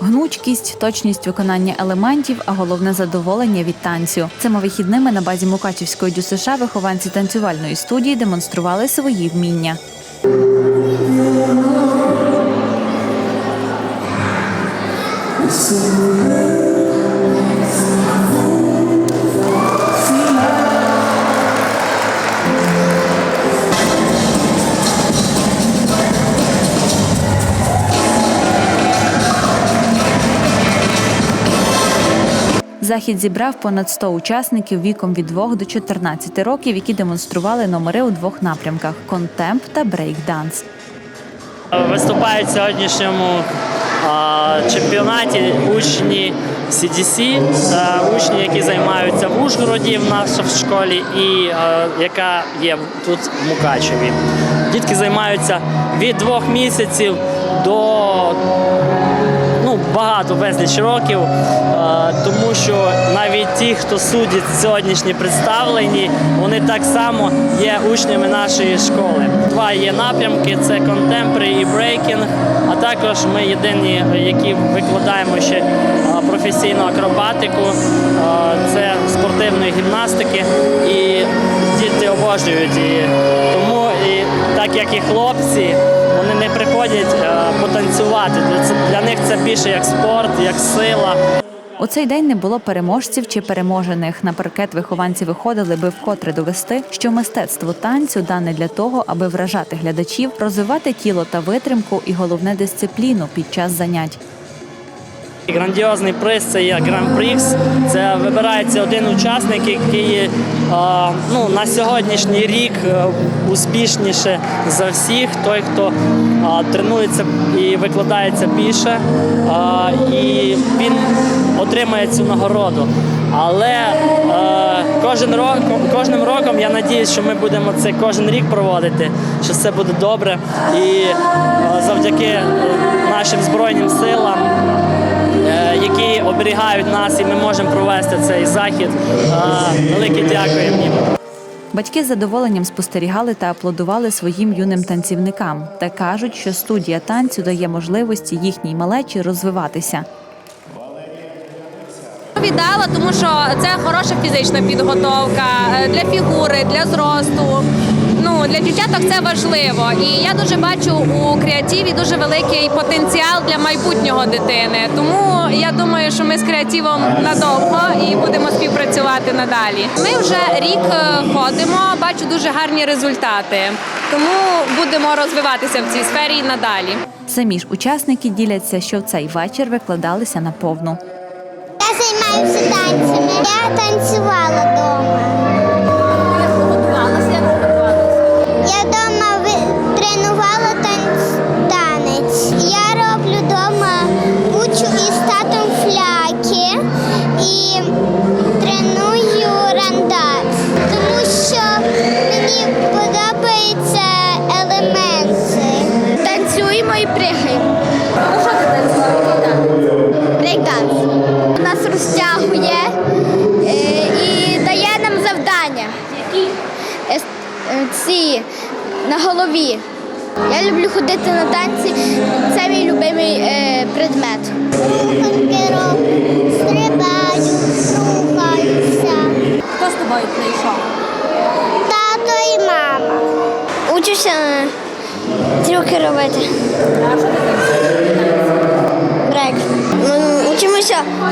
Гнучкість, точність виконання елементів, а головне задоволення від танцю. Цими вихідними на базі Мукачівської ДЮСШ вихованці танцювальної студії демонстрували свої вміння. Захід зібрав понад 100 учасників віком від 2 до 14 років, які демонстрували номери у двох напрямках контемп та брейк-данс. Виступають в сьогоднішньому чемпіонаті учні CDC, учні, які займаються в Ужгороді в нашій школі, і яка є тут в Мукачеві. Дітки займаються від двох місяців до багато безліч років, е, тому що навіть ті, хто судять сьогоднішні представлені, вони так само є учнями нашої школи. Два є напрямки: це контемпори і брейкінг. А також ми єдині, які викладаємо ще е, професійну акробатику, е, це спортивної гімнастики, і діти обожнюють її. Тому і так як і хлопці, вони не приходять е, потанцювати. Для, них це більше як спорт, як сила. У цей день не було переможців чи переможених. На паркет вихованці виходили, би вкотре довести, що мистецтво танцю дане для того, аби вражати глядачів, розвивати тіло та витримку і головне дисципліну під час занять. Грандіозний приз це є Гран-Прікс. Це вибирається один учасник, який ну, на сьогоднішній рік е, успішніше за всіх. Той, хто тренується і викладається більше, і він отримає цю нагороду. Але е, кожен рок, кожним роком я надіюсь, що ми будемо це кожен рік проводити, що все буде добре. І е, завдяки нашим збройним силам які оберігають нас, і ми можемо провести цей захід. Велике дякуємо їм. Батьки з задоволенням спостерігали та аплодували своїм юним танцівникам та кажуть, що студія танцю дає можливості їхній малечі розвиватися. Віддала, тому що це хороша фізична підготовка е, для фігури, для зросту. Ну для дівчаток це важливо. І я дуже бачу у креативі дуже великий потенціал для майбутнього дитини. Тому я думаю, що ми з креативом надовго і будемо співпрацювати надалі. Ми вже рік е, ходимо, бачу дуже гарні результати. Тому будемо розвиватися в цій сфері і надалі. Самі ж учасники діляться, що в цей вечір викладалися на повну. Я займаюся танцями. Я танцювала вдома. Розтягує е, і дає нам завдання. Е, е, Ці на голові. Я люблю ходити на танці. Це мій любимий е, предмет. Стрибаю, рухаюся. Хто з тобою прийшов? Тато і мама. Учуся трюки робити.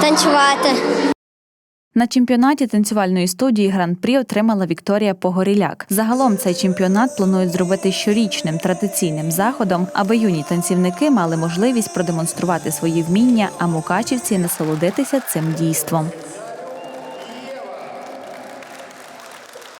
Танцювати. На чемпіонаті танцювальної студії Гран-прі отримала Вікторія Погоріляк. Загалом цей чемпіонат планують зробити щорічним традиційним заходом, аби юні танцівники мали можливість продемонструвати свої вміння, а мукачівці насолодитися цим дійством.